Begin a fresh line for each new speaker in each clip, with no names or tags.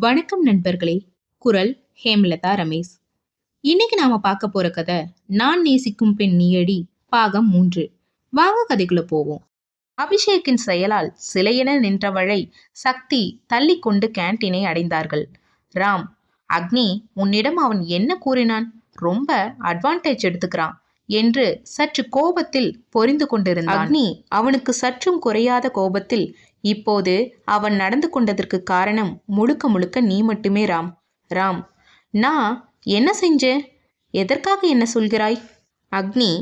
வணக்கம் நண்பர்களே. குரல் ஹேமலதா ரமேஷ். இன்னைக்கு நாம பார்க்க போற கதை நான் நேசிக்கும் பெண் நீயடி பாகம் மூன்று. வாங்க கதைக்குள்ள போவோம். அபிஷேக்கின் செயலால் சிலையென நின்றவளை சக்தி தள்ளி கொண்டு கேண்டீனை அடைந்தார்கள். ராம் அக்னி உன்னிடம் அவன் என்ன கூறினான்? ரொம்ப அட்வான்டேஜ் எடுத்துக்கிறான். என்று சற்று கோபத்தில் பொரிந்து கொண்டிருந்தான். அக்னி அவனுக்கு சற்றும் குறையாத கோபத்தில் இப்போது அவன் நடந்து கொண்டதற்கு காரணம் முழுக்க முழுக்க நீ மட்டுமே ராம். ராம் நான் என்ன செஞ்சேன் எதற்காக என்ன சொல்கிறாய்? அக்னி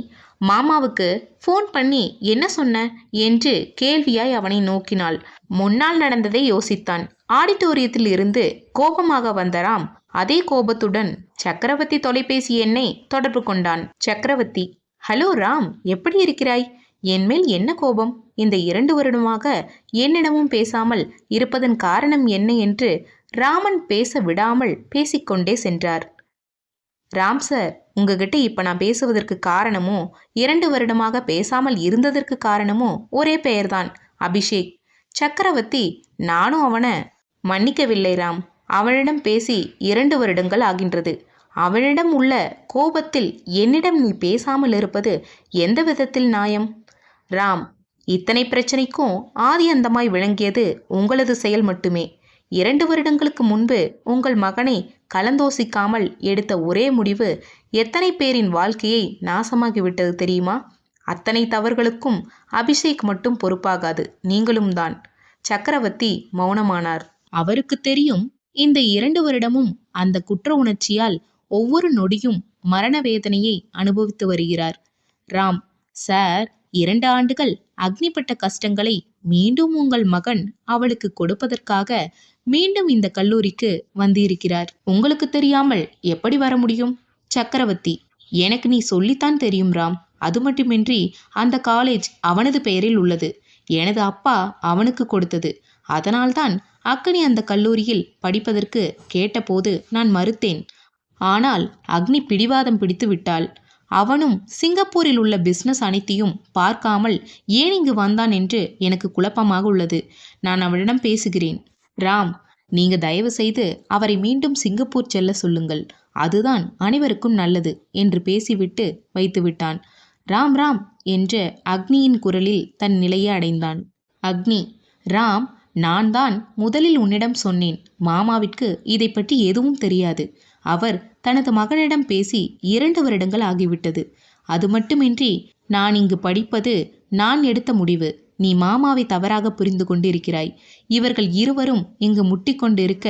மாமாவுக்கு ஃபோன் பண்ணி என்ன சொன்ன? என்று கேள்வியாய் அவனை நோக்கினாள். முன்னால் நடந்ததை யோசித்தான். ஆடிட்டோரியத்தில் இருந்து கோபமாக வந்த ராம் அதே கோபத்துடன் சக்கரவர்த்தி தொலைபேசி எண்ணை தொடர்பு கொண்டான். சக்கரவர்த்தி ஹலோ ராம் எப்படி இருக்கிறாய்? என்மேல் என்ன கோபம்? இந்த இரண்டு வருடமாக என்னிடமும் பேசாமல் இருப்பதன் காரணம் என்ன? என்று ராமன் பேச விடாமல் பேசிக்கொண்டே சென்றார். ராம் சார் உங்ககிட்ட இப்ப நான் பேசுவதற்கு காரணமோ இரண்டு வருடமாக பேசாமல் இருந்ததற்கு காரணமோ ஒரே பெயர்தான் அபிஷேக். சக்கரவர்த்தி நானும் அவனை மன்னிக்கவில்லை ராம். அவனிடம் பேசி இரண்டு வருடங்கள் ஆகின்றது. அவனிடம் உள்ள கோபத்தில் என்னிடம் நீ பேசாமல் இருப்பது எந்த விதத்தில் நியாயம்? ராம் இத்தனை பிரச்சனைக்கும் ஆதி அந்தமாய் விளங்கியது உங்களது செயல் மட்டுமே. இரண்டு வருடங்களுக்கு முன்பு உங்கள் மகனை கலந்தோசிக்காமல் எடுத்த ஒரே முடிவு எத்தனை பேரின் வாழ்க்கையை நாசமாகிவிட்டது தெரியுமா? அத்தனை தவறுகளுக்கும் அபிஷேக் மட்டும் பொறுப்பாகாது நீங்களும் தான் சக்கரவர்த்தி மௌனமானார். அவருக்கு தெரியும் இந்த இரண்டு வருடமும் அந்த குற்ற உணர்ச்சியால் ஒவ்வொரு நொடியும் மரண வேதனையை அனுபவித்து வருகிறார். ராம் சார் இரண்டு ஆண்டுகள் அக்னிப்பட்ட கஷ்டங்களை மீண்டும் உங்கள் மகன் அவளுக்கு கொடுப்பதற்காக மீண்டும் இந்த கல்லூரிக்கு வந்திருக்கிறார். உங்களுக்கு தெரியாமல் எப்படி வர முடியும்? சக்கரவர்த்தி எனக்கு நீ சொல்லித்தான் தெரியும் ராம். அது மட்டுமின்றி அந்த காலேஜ் அவனது பெயரில் உள்ளது. எனது அப்பா அவனுக்கு கொடுத்தது. அதனால்தான் அக்னி அந்த கல்லூரியில் படிப்பதற்கு கேட்டபோது நான் மறுத்தேன். ஆனால் அக்னி பிடிவாதம் பிடித்து விட்டாள். அவனும் சிங்கப்பூரில் உள்ள பிஸ்னஸ் அனைத்தையும் பார்க்காமல் ஏன் இங்கு வந்தான் என்று எனக்கு குழப்பமாக உள்ளது. நான் அவனிடம் பேசுகிறேன். ராம் நீங்க தயவு செய்து அவரை மீண்டும் சிங்கப்பூர் செல்ல சொல்லுங்கள். அதுதான் அனைவருக்கும் நல்லது என்று பேசிவிட்டு வைத்துவிட்டான் ராம் ராம் என்ற அக்னியின் குரலில் தன் நிலையை அடைந்தான். அக்னி ராம் நான் தான் முதலில் உன்னிடம் சொன்னேன். மாமாவிற்கு இதை பற்றி எதுவும் தெரியாது. அவர் தனது மகனிடம் பேசி இரண்டு வருடங்கள் ஆகிவிட்டது. அது மட்டுமின்றி நான் இங்கு படிப்பது நான் எடுத்த முடிவு. நீ மாமாவை தவறாக புரிந்து கொண்டிருக்கிறாய். இவர்கள் இருவரும் இங்கு முட்டிக்கொண்டிருக்க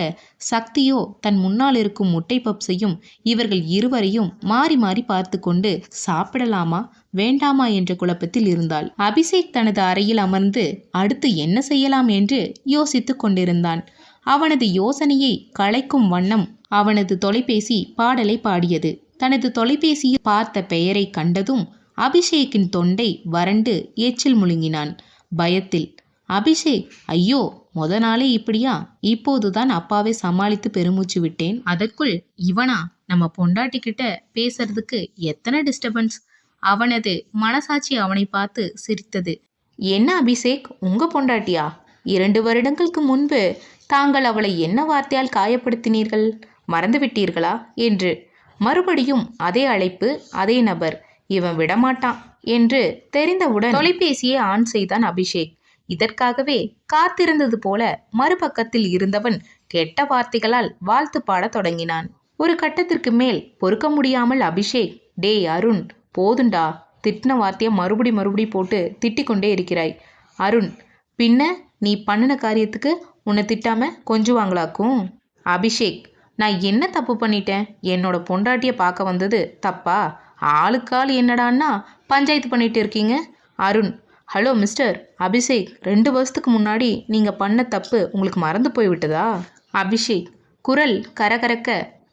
சக்தியோ தன் முன்னால் இருக்கும் முட்டை பப்ஸையும் இவர்கள் இருவரையும் மாறி மாறி பார்த்து கொண்டு சாப்பிடலாமா வேண்டாமா என்ற குழப்பத்தில் இருந்தாள். அபிஷேக் தனது அறையில் அமர்ந்து அடுத்து என்ன செய்யலாம் என்று யோசித்து கொண்டிருந்தான். அவனது யோசனையை களைக்கும் வண்ணம் அவனது தொலைபேசி பாடலை பாடியது. தனது தொலைபேசியில் பார்த்த பெயரை கண்டதும் அபிஷேக்கின் தொண்டை வறண்டு ஏச்சில் முழுங்கினான். பயத்தில். அபிஷேக் ஐயோ முத நாளே இப்படியா? இப்போதுதான் அப்பாவை சமாளித்து பெருமூச்சு விட்டேன். அதற்குள் இவனா? நம்ம பொண்டாட்டி கிட்ட பேசுறதுக்கு எத்தனை டிஸ்டர்பன்ஸ் அவனது மனசாட்சி அவனை பார்த்து சிரித்தது. என்ன அபிஷேக்? உங்க பொண்டாட்டியா? இரண்டு வருடங்களுக்கு முன்பு தாங்கள் அவளை என்ன வார்த்தையால் காயப்படுத்தினீர்கள்? மறந்துவிட்டீர்களா என்று. மறுபடியும் அதே அழைப்பு அதே நபர். இவன் விடமாட்டான். என்று தெரிந்தவுடன் தொலைபேசியை ஆன் செய்தான் அபிஷேக். இதற்காகவே காத்திருந்தது போல மறுபக்கத்தில் இருந்தவன் கெட்ட வார்த்தைகளால் வாழ்த்து பாடத் தொடங்கினான். ஒரு கட்டத்திற்கு மேல் பொறுக்க முடியாமல் அபிஷேக் டேய் அருண் போதுண்டா திட்டின வார்த்தையை மறுபடி மறுபடி போட்டு திட்டிக் கொண்டே இருக்கிறாய். அருண் பின்ன நீ பண்ணின காரியத்துக்கு உன்னை திட்டாம கொஞ்சுவாங்களாக்கும் அபிஷேக் நான் என்ன தப்பு பண்ணிட்டேன்? என்னோட பொண்டாட்டியை பார்க்க வந்தது தப்பா? ஆளுக்காள் என்னடான்னா பஞ்சாயத்து பண்ணிட்டு இருக்கீங்க? அருண். Hello mister. அபிஷேக் ரெண்டு வருஷத்துக்கு முன்னாடி நீங்கள் பண்ண தப்பு உங்களுக்கு மறந்து போய்விட்டதா அபிஷேக் குரல் கரகரக்க.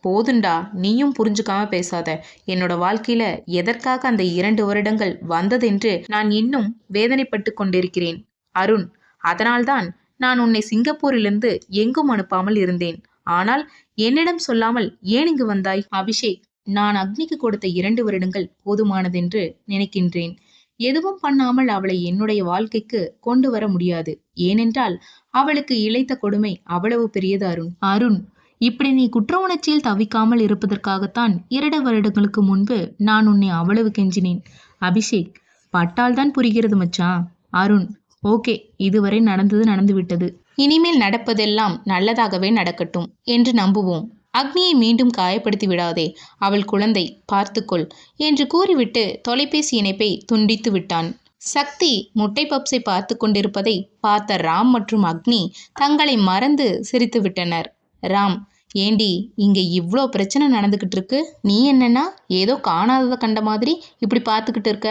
போதுண்டா நீயும் புரிஞ்சுக்காம பேசாத. என்னோட வாழ்க்கையில எதற்காக அந்த இரண்டு வருடங்கள் வந்ததென்று நான் இன்னும் வேதனைப்பட்டு கொண்டிருக்கிறேன். அருண் அதனால்தான் நான் உன்னை சிங்கப்பூரிலிருந்து எங்கும் அனுப்பாமல் இருந்தேன். ஆனால் என்னிடம் சொல்லாமல் ஏன் இங்கு வந்தாய்? அபிஷேக் நான் அக்னிக்கு கொடுத்த இரண்டு வருடங்கள் போதுமானதென்று நினைக்கின்றேன். எதுவும் பண்ணாமல் அவளை என்னுடைய வாழ்க்கைக்கு கொண்டு வர முடியாது. ஏனென்றால் அவளுக்கு இழைத்த கொடுமை அவ்வளவு பெரியது அருண். அருண் இப்படி நீ குற்ற உணர்ச்சியில் தவிக்காமல் இருப்பதற்காகத்தான் இரண்டு வருடங்களுக்கு முன்பு நான் உன்னை அவ்வளவு கெஞ்சினேன். அபிஷேக் பட்டால் தான் புரிகிறது மச்சான் அருண் ஓகே இதுவரை நடந்தது நடந்துவிட்டது. இனிமேல் நடப்பதெல்லாம் நல்லதாகவே நடக்கட்டும் என்று நம்புவோம். அக்னியை மீண்டும் காயப்படுத்தி விடாதே. அவள் குழந்தை பார்த்துக்கொள் என்று கூறிவிட்டு தொலைபேசி இணைப்பை துண்டித்து விட்டான். சக்தி முட்டை பப்ஸை பார்த்து கொண்டிருப்பதை பார்த்த ராம் மற்றும் அக்னி தங்களை மறந்து சிரித்து விட்டனர். ராம் ஏண்டி இங்கே இவ்வளோ பிரச்சனை நடந்துக்கிட்டு இருக்கு? நீ என்னன்னா ஏதோ காணாததை கண்ட மாதிரி இப்படி பார்த்துக்கிட்டு இருக்க?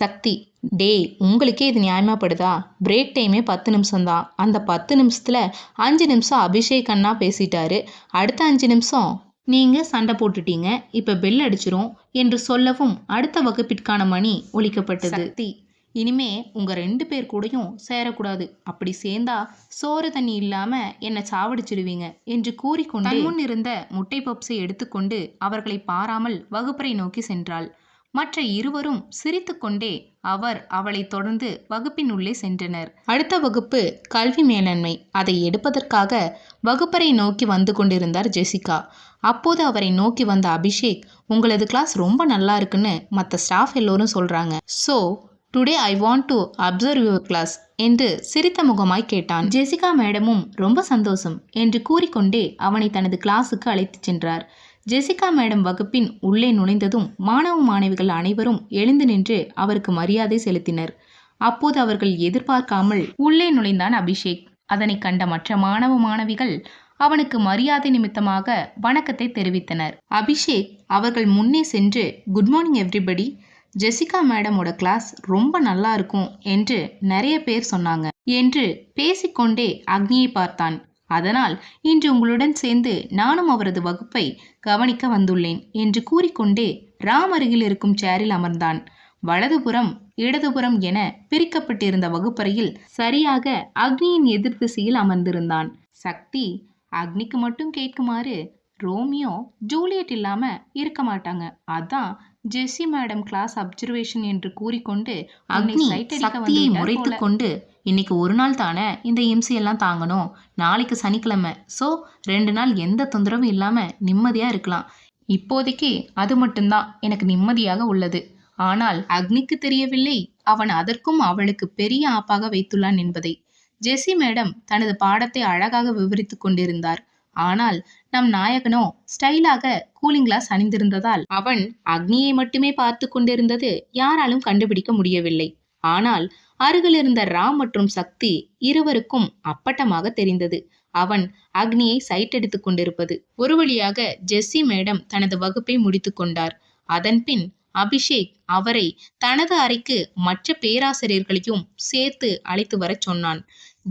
சக்தி டேய் உங்களுக்கே இது நியாயமாப்படுதா? பிரேக் டைமே பத்து நிமிஷம்தான். அந்த பத்து நிமிஷத்தில் அஞ்சு நிமிஷம் அபிஷேக் அண்ணா பேசிட்டாரு. அடுத்த அஞ்சு நிமிஷம் நீங்கள் சண்டை போட்டுட்டீங்க. இப்போ பெல் அடிச்சிரும் என்று சொல்லவும் அடுத்த வகுப்பிற்கான மணி ஒலிக்கப்பட்டது. சக்தி இனிமே உங்கள் ரெண்டு பேர் கூடயும் சேரக்கூடாது. அப்படி சேர்ந்தா சோறு தண்ணி இல்லாமல் என்னை சாவடிச்சிடுவீங்க என்று கூறிக்கொண்டு தன் முன் இருந்த முட்டை பப்ஸை எடுத்துக்கொண்டு அவர்களை பாராமல் வகுப்பறை நோக்கி சென்றாள். மற்ற இருவரும் சிரித்துக்கொண்டே அவர் அவளை தொடர்ந்து வகுப்பின் உள்ளே சென்றனர். அடுத்த வகுப்பு கல்வி மேலாண்மை. அதை எடுப்பதற்காக வகுப்பறை நோக்கி வந்து கொண்டிருந்தார் ஜெசிகா. அப்போது அவரை நோக்கி வந்த அபிஷேக் உங்களது கிளாஸ் ரொம்ப நல்லா இருக்குன்னு மற்ற ஸ்டாஃப் எல்லோரும் சொல்றாங்க. So today I want to observe your class என்று சிரித்த முகமாய் கேட்டான். ஜெசிகா மேடமும் ரொம்ப சந்தோஷம் என்று கூறிக்கொண்டே அவனை தனது கிளாஸுக்கு அழைத்துச் சென்றார். ஜெசிகா மேடம் வகுப்பின் உள்ளே நுழைந்ததும் மாணவ மாணவிகள் அனைவரும் எழுந்து நின்று அவருக்கு மரியாதை செலுத்தினர். அப்போது அவர்கள் எதிர்பார்க்காமல் உள்ளே நுழைந்தான் அபிஷேக். அதனை கண்ட மற்ற மாணவ மாணவிகள் அவனுக்கு மரியாதை நிமித்தமாக வணக்கத்தை தெரிவித்தனர். அபிஷேக் அவர்கள் முன்னே சென்று குட் மார்னிங் எவ்ரிபடி. ஜெசிகா மேடமோட கிளாஸ் ரொம்ப நல்லா இருக்கும் என்று நிறைய பேர் சொன்னாங்க என்று பேசிக்கொண்டே அக்னியை பார்த்தான். அதனால் இன்று உங்களுடன் சேர்ந்து நானும் அவரது வகுப்பை கவனிக்க வந்துள்ளேன் என்று கூறிக்கொண்டே ராம் அருகில் இருக்கும் சேரில் அமர்ந்தான். வலதுபுறம் இடதுபுறம் என பிரிக்கப்பட்டிருந்த வகுப்பறையில் சரியாக அக்னியின் எதிர் திசையில் அமர்ந்திருந்தான். சக்தி அக்னிக்கு மட்டும் கேட்குமாறு ரோமியோ ஜூலியட் இல்லாம இருக்க மாட்டாங்க. அதான் ஜெஸ்ஸி மேடம் கிளாஸ் அப்சர்வேஷன் என்று கூறிக்கொண்டு அக்னி சக்தியை முறைத்து கொண்டு இன்னைக்கு ஒரு நாள் தானே இந்த இம்சையெல்லாம் எல்லாம் தாங்கணும். நாளைக்கு சனிக்கிழமை. ஸோ ரெண்டு நாள் எந்த தொந்தரவும் இல்லாமல் நிம்மதியாக இருக்கலாம். இப்போதைக்கு அது மட்டும்தான் எனக்கு நிம்மதியாக உள்ளது. ஆனால் அக்னிக்கு தெரியவில்லை. அவன் அதற்கும் அவளுக்கு பெரிய ஆப்பாக வைத்துள்ளான் என்பதை. ஜெஸ்ஸி மேடம் தனது பாடத்தை அழகாக விவரித்துக் கொண்டிருந்தார். ஆனால் நம் நாயகனோ ஸ்டைலாக கூலிங் கிளாஸ் அணிந்திருந்ததால் அவன் அக்னியை மட்டுமே பார்த்து கொண்டிருந்தது யாராலும் கண்டுபிடிக்க முடியவில்லை. ஆனால் அருகில் இருந்த ராம் மற்றும் சக்தி இருவருக்கும் அப்பட்டமாக தெரிந்தது. அவன் அக்னியை சைட் கொண்டிருப்பது. ஒரு வழியாக ஜெஸ்ஸி மேடம் தனது வகுப்பை முடித்து கொண்டார். அதன்பின் அபிஷேக் அவரை தனது அறைக்கு மற்ற பேராசிரியர்களையும் சேர்த்து அழைத்து வரச் சொன்னான்.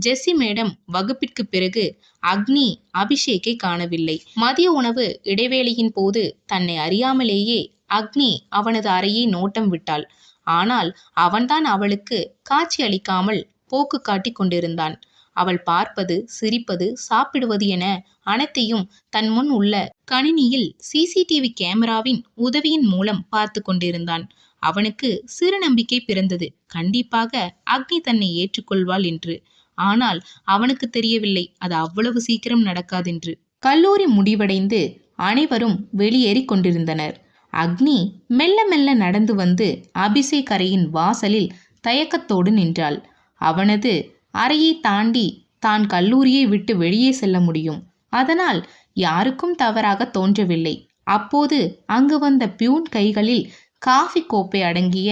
ஜெஸ்ஸி மேடம் வகுப்பிற்கு பிறகு அக்னி அபிஷேக்கை காணவில்லை. மதிய உணவு இடைவேளையின் போது தன்னை அறியாமலேயே அக்னி அவனது அறையை நோட்டம் விட்டாள். ஆனால் அவன்தான் அவளுக்கு காட்சி அளிக்காமல் போக்கு காட்டி கொண்டிருந்தான். அவள் பார்ப்பது சிரிப்பது சாப்பிடுவது என அனைத்தையும் தன் முன் உள்ள கணினியில் சிசிடிவி கேமராவின் உதவியின் மூலம் பார்த்து கொண்டிருந்தான். அவனுக்கு சிறு நம்பிக்கை பிறந்தது. கண்டிப்பாக அக்னி தன்னை ஏற்றுக்கொள்வாள் என்று. ஆனால் அவனுக்கு தெரியவில்லை. அது அவ்வளவு சீக்கிரம் நடக்காதென்று. கல்லூரி முடிவடைந்து அனைவரும் வெளியேறி கொண்டிருந்தனர். அக்னி மெல்ல மெல்ல நடந்து வந்து அபிஷேக் அறையின் வாசலில் தயக்கத்தோடு நின்றாள். அவனது அறையை தாண்டி தான் கல்லூரியை விட்டு வெளியே செல்ல முடியும். அதனால் யாருக்கும் தவறாக தோன்றவில்லை. அப்போது அங்கு வந்த பியூன் கைகளில் காஃபி கோப்பை அடங்கிய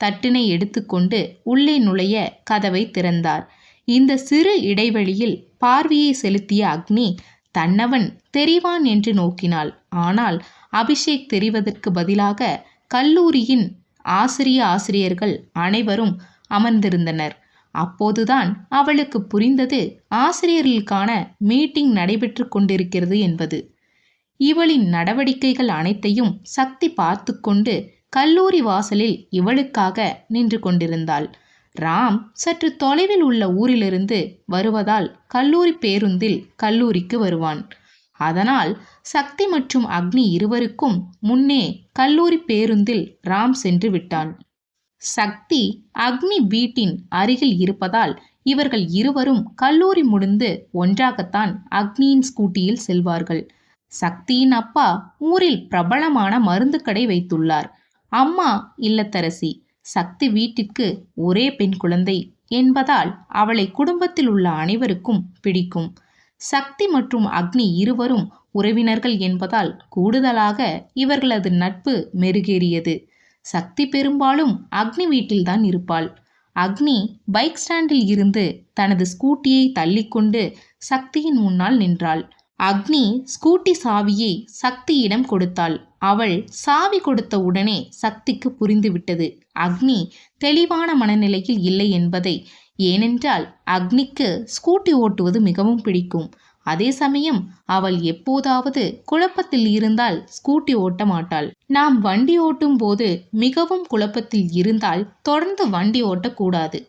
தட்டினை எடுத்துக்கொண்டு உள்ளே நுழைய கதவை திறந்தார். இந்த சிறு இடைவெளியில் பார்வையை செலுத்திய அக்னி தன்னவன் தெரிவான் என்று நோக்கினாள். ஆனால் அபிஷேக் தெரிவதற்கு பதிலாக கல்லூரியின் ஆசிரிய ஆசிரியர்கள் அனைவரும் அமர்ந்திருந்தனர். அப்போதுதான் அவளுக்கு புரிந்தது ஆசிரியர்களுக்கான மீட்டிங் நடைபெற்று கொண்டிருக்கிறது என்பது. இவளின் நடவடிக்கைகள் அனைத்தையும் சக்தி பார்த்து கொண்டு கல்லூரி வாசலில் இவளுக்காக நின்று கொண்டிருந்தாள். ராம் சற்று தொலைவில் உள்ள ஊரிலிருந்து வருவதால் கல்லூரி பேருந்தில் கல்லூரிக்கு வருவான். அதனால் சக்தி மற்றும் அக்னி இருவருக்கும் முன்னே கல்லூரி பேருந்தில் ராம் சென்று விட்டான். சக்தி அக்னி வீட்டின் அருகில் இருப்பதால் இவர்கள் இருவரும் கல்லூரி முடிந்து ஒன்றாகத்தான் அக்னியின் ஸ்கூட்டியில் செல்வார்கள். சக்தியின் அப்பா ஊரில் பிரபலமான மருந்து கடை வைத்துள்ளார். அம்மா இல்லத்தரசி சக்தி வீட்டிற்கு ஒரே பெண் குழந்தை என்பதால் அவளை குடும்பத்தில் உள்ள அனைவருக்கும் பிடிக்கும். சக்தி மற்றும் அக்னி இருவரும் உறவினர்கள் என்பதால் கூடுதலாக இவர்களது நட்பு மெருகேறியது. சக்தி பெரும்பாலும் அக்னி வீட்டில்தான் இருப்பாள். அக்னி பைக் ஸ்டாண்டில் இருந்து தனது ஸ்கூட்டியை தள்ளிக்கொண்டு சக்தியின் முன்னால் நின்றாள். அக்னி ஸ்கூட்டி சாவியை சக்தியிடம் கொடுத்தாள். அவள் சாவி கொடுத்த உடனே சக்திக்கு புரிந்துவிட்டது. அக்னி தெளிவான மனநிலையில் இல்லை என்பதை ஏனென்றால் அக்னிக்கு ஸ்கூட்டி ஓட்டுவது மிகவும் பிடிக்கும். அதே சமயம் அவள் எப்போதாவது குழப்பத்தில் இருந்தால் ஸ்கூட்டி ஓட்ட மாட்டாள். நாம் வண்டி ஓட்டும் போது மிகவும் குழப்பத்தில் இருந்தால் தொடர்ந்து வண்டி ஓட்டக்கூடாது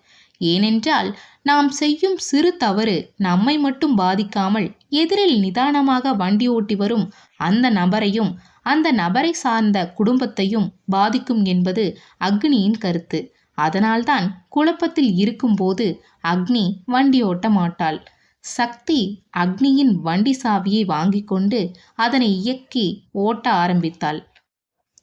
ஏனென்றால் நாம் செய்யும் சிறு தவறு நம்மை மட்டும் பாதிக்காமல் எதிரில் நிதானமாக வண்டி ஓட்டி வரும் அந்த நபரையும் அந்த நபரை சார்ந்த குடும்பத்தையும் பாதிக்கும் என்பது அக்னியின் கருத்து. அதனால்தான் குழப்பத்தில் இருக்கும்போது அக்னி வண்டி ஓட்ட மாட்டாள். சக்தி அக்னியின் வண்டி சாவியை வாங்கி கொண்டு அதனை இயக்கி ஓட்ட ஆரம்பித்தாள்.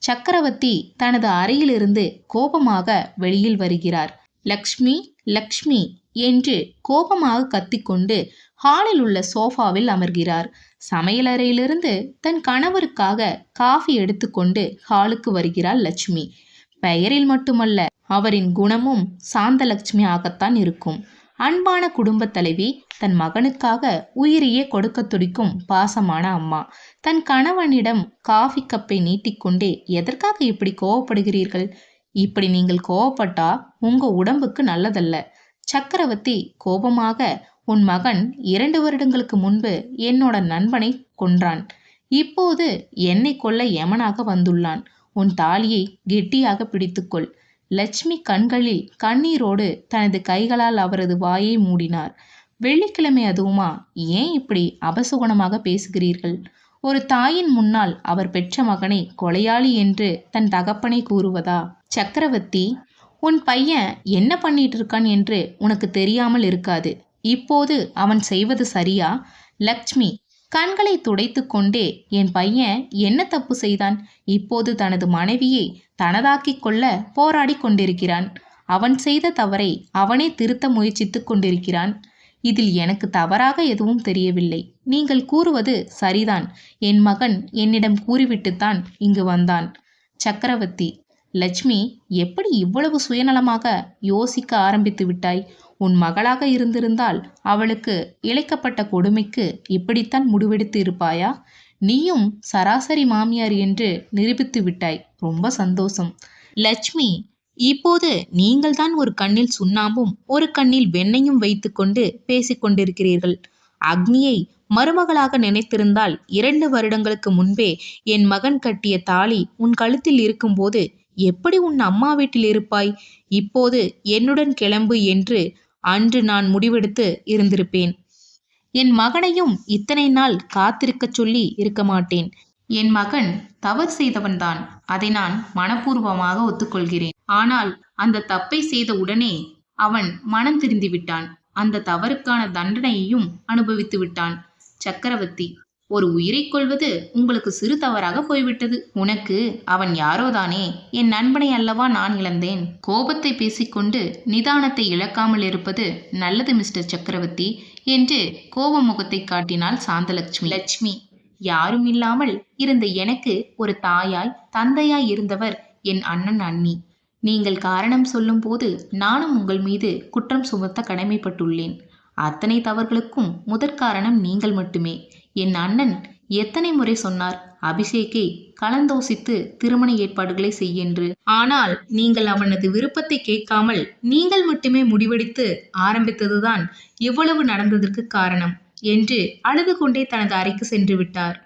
சக்கரவர்த்தி தனது அறையிலிருந்து கோபமாக வெளியில் வருகிறார். லக்ஷ்மி லக்ஷ்மி என்று கோபமாக கத்திக்கொண்டு ஹாலில் உள்ள சோஃபாவில் அமர்கிறார். சமையலறையிலிருந்து தன் கணவருக்காக காஃபி எடுத்துக்கொண்டு ஹாலுக்கு வருகிறாள் லட்சுமி பெயரில் மட்டுமல்ல அவரின் குணமும் சாந்தலட்சுமி ஆகத்தான் இருக்கும். அன்பான குடும்பத் தலைவி தன் மகனுக்காக உயிரையே கொடுக்க துடிக்கும் பாசமான அம்மா. தன் கணவனிடம் காஃபி கப்பை நீட்டிக்கொண்டே எதற்காக இப்படி கோவப்படுகிறீர்கள்? இப்படி நீங்கள் கோவப்பட்டா உங்க உடம்புக்கு நல்லதல்ல. சக்கரவர்த்தி கோபமாக உன் மகன் இரண்டு வருடங்களுக்கு முன்பு என்னோட நண்பனை கொன்றான். இப்போது என்னை கொல்ல யமனாக வந்துள்ளான். உன் தாலியை கெட்டியாக பிடித்துக்கொள். லட்சுமி கண்களில் கண்ணீரோடு தனது கைகளால் அவரது வாயை மூடினார். வெள்ளிக்கிழமை அதுவுமா? ஏன் இப்படி அபசுகுணமாக பேசுகிறீர்கள்? ஒரு தாயின் முன்னால் அவர் பெற்ற மகனை கொலையாளி என்று தன் தகப்பனை கூறுவதா? சக்கரவர்த்தி உன் பையன் என்ன பண்ணிட்டு இருக்கான் என்று உனக்கு தெரியாமல் இருக்காது. இப்போது அவன் செய்வது சரியா? லக்ஷ்மி கண்களை துடைத்து கொண்டே என் பையன் என்ன தப்பு செய்தான்? இப்போது தனது மனைவியை தனதாக்கிக் கொள்ள போராடி கொண்டிருக்கிறான். அவன் செய்த தவறை அவனே திருத்த முயற்சித்துக் கொண்டிருக்கிறான். இதில் எனக்கு தவறாக எதுவும் தெரியவில்லை. நீங்கள் கூறுவது சரிதான். என் மகன் என்னிடம் கூறிவிட்டுத்தான் இங்கு வந்தான். சக்கரவர்த்தி லட்சுமி எப்படி இவ்வளவு சுயநலமாக யோசிக்க ஆரம்பித்து விட்டாய்? உன் மகளாக இருந்திருந்தால் அவளுக்கு இழைக்கப்பட்ட கொடுமைக்கு இப்படித்தான் முடிவெடுத்து இருப்பாயா? நீயும் சராசரி மாமியார் என்று நிரூபித்து விட்டாய். ரொம்ப சந்தோஷம். லட்சுமி இப்போது நீங்கள்தான் ஒரு கண்ணில் சுண்ணாம்பும் ஒரு கண்ணில் வெண்ணையும் வைத்துக்கொண்டு பேசிக்கொண்டிருக்கிறீர்கள். அக்னியை மருமகளாக நினைத்திருந்தால் இரண்டு வருடங்களுக்கு முன்பே என் மகன் கட்டிய தாலி உன் கழுத்தில் இருக்கும்போது எப்படி உன் அம்மா வீட்டில் இருப்பாய்? இப்போது என்னுடன் கிளம்பு என்று அன்று நான் முடிவெடுத்து இருந்திருப்பேன். என் மகனையும் இத்தனை நாள் காத்திருக்கச் சொல்லி இருக்க மாட்டேன். என் மகன் தவறு செய்தவன்தான் அதை நான் மனப்பூர்வமாக ஒத்துக்கொள்கிறேன். ஆனால் அந்த தப்பை செய்த உடனே அவன் மனம் திருந்தி விட்டான். அந்த தவறுக்கான தண்டனையையும் அனுபவித்து விட்டான். சக்கரவர்த்தி ஒரு உயிரை கொள்வது உங்களுக்கு சிறு தவறாக போய்விட்டது. உனக்கு அவன் யாரோதானே? என் நண்பனை அல்லவா நான் இழந்தேன். கோபத்தை பேசிக்கொண்டு நிதானத்தை இழக்காமல் இருப்பது நல்லது மிஸ்டர் சக்கரவர்த்தி என்று கோப முகத்தை காட்டினாள் சாந்தலட்சுமி. லட்சுமி. யாரும் இல்லாமல் இருந்த எனக்கு ஒரு தாயாய் தந்தையாய் இருந்தவர் என் அண்ணன் அண்ணி. நீங்கள் காரணம் சொல்லும்போது நானும் உங்கள் மீது குற்றம் சுமத்த கடமைப்பட்டுள்ளேன். அத்தனை தவறுகளுக்கும் முதற்காரணம் நீங்கள் மட்டுமே. என் அண்ணன் எத்தனை முறை சொன்னார் அபிஷேக்கை கலந்தோசித்து திருமண ஏற்பாடுகளை செய்யென்று ஆனால் நீங்கள் அவனது விருப்பத்தை கேட்காமல் நீங்கள் மட்டுமே முடிவெடுத்து ஆரம்பித்ததுதான் இவ்வளவு நடந்ததற்கு காரணம் என்று அழுது கொண்டே தனது அறைக்கு சென்று விட்டார்.